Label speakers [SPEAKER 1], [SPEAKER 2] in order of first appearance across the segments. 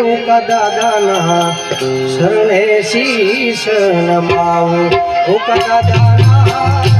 [SPEAKER 1] ઉકા દાદાના શરણે શીશ નમાવું. ઉકા દાદાના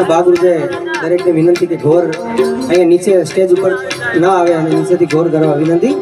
[SPEAKER 2] સ્પર્ધાના ભાગરૂપે દરેકને વિનંતી કે ઘોર અહીંયા નીચે સ્ટેજ ઉપર ના આવે અને નીચેથી ઘોર કરવા વિનંતી.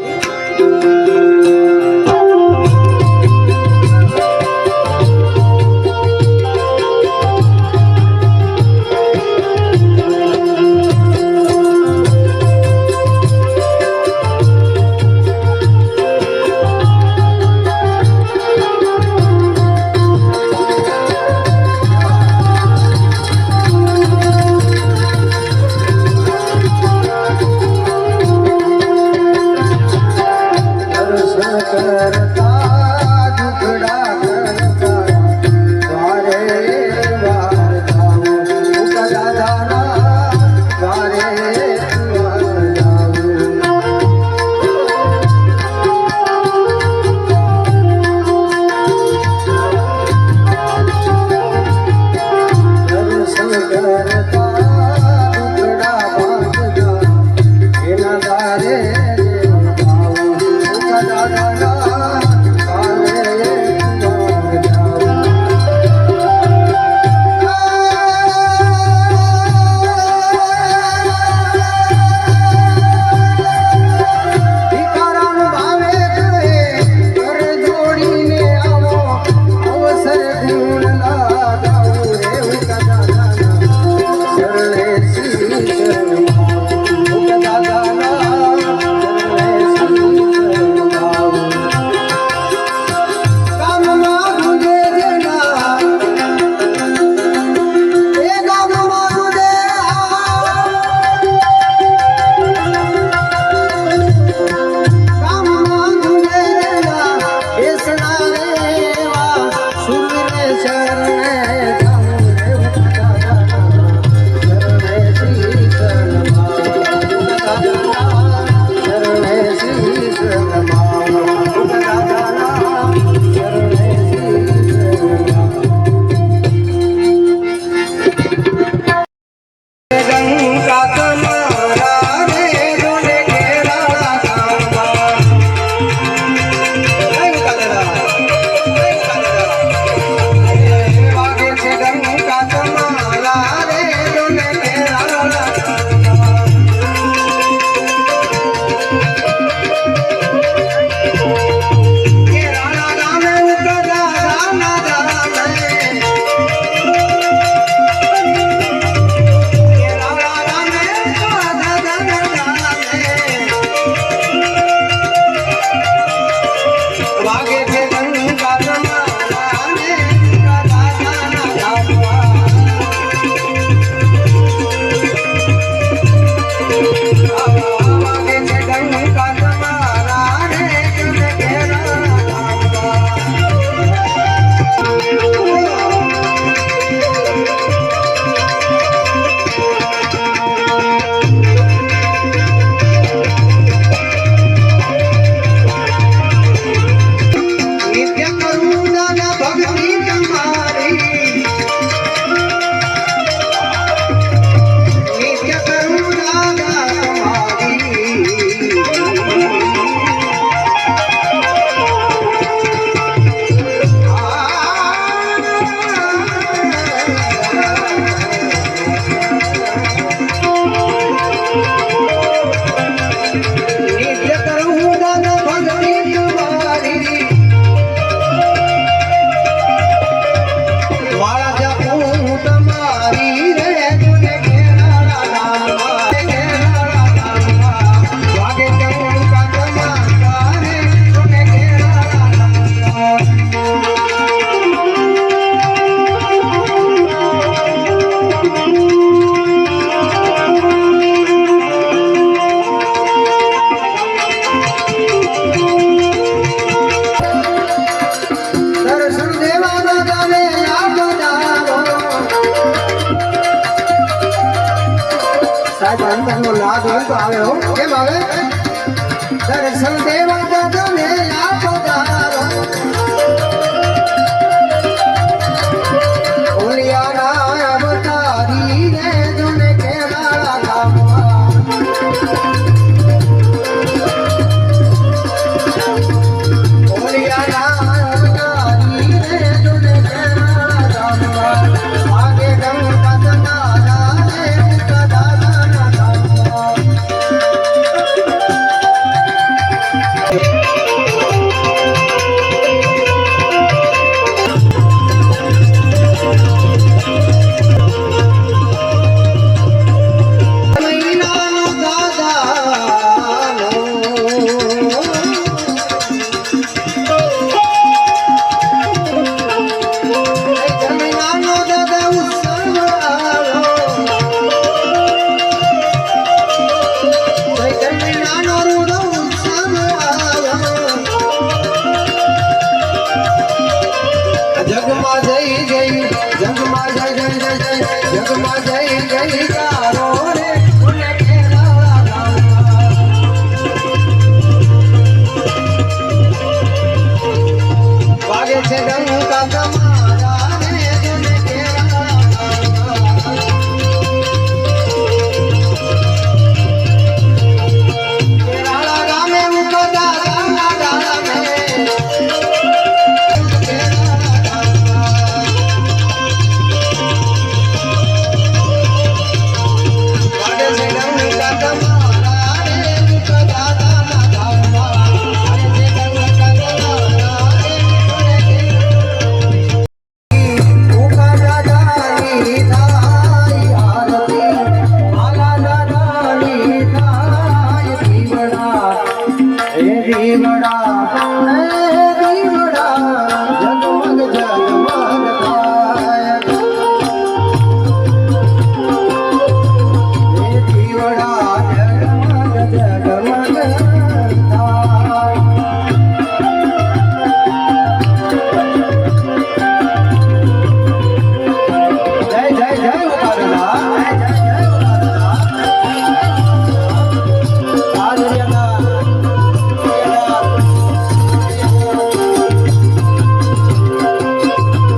[SPEAKER 2] સાહેબ હનુમાન નો લાભ હોય તો આવે હો. કેમ આવે? દર્શન દેવા દાદા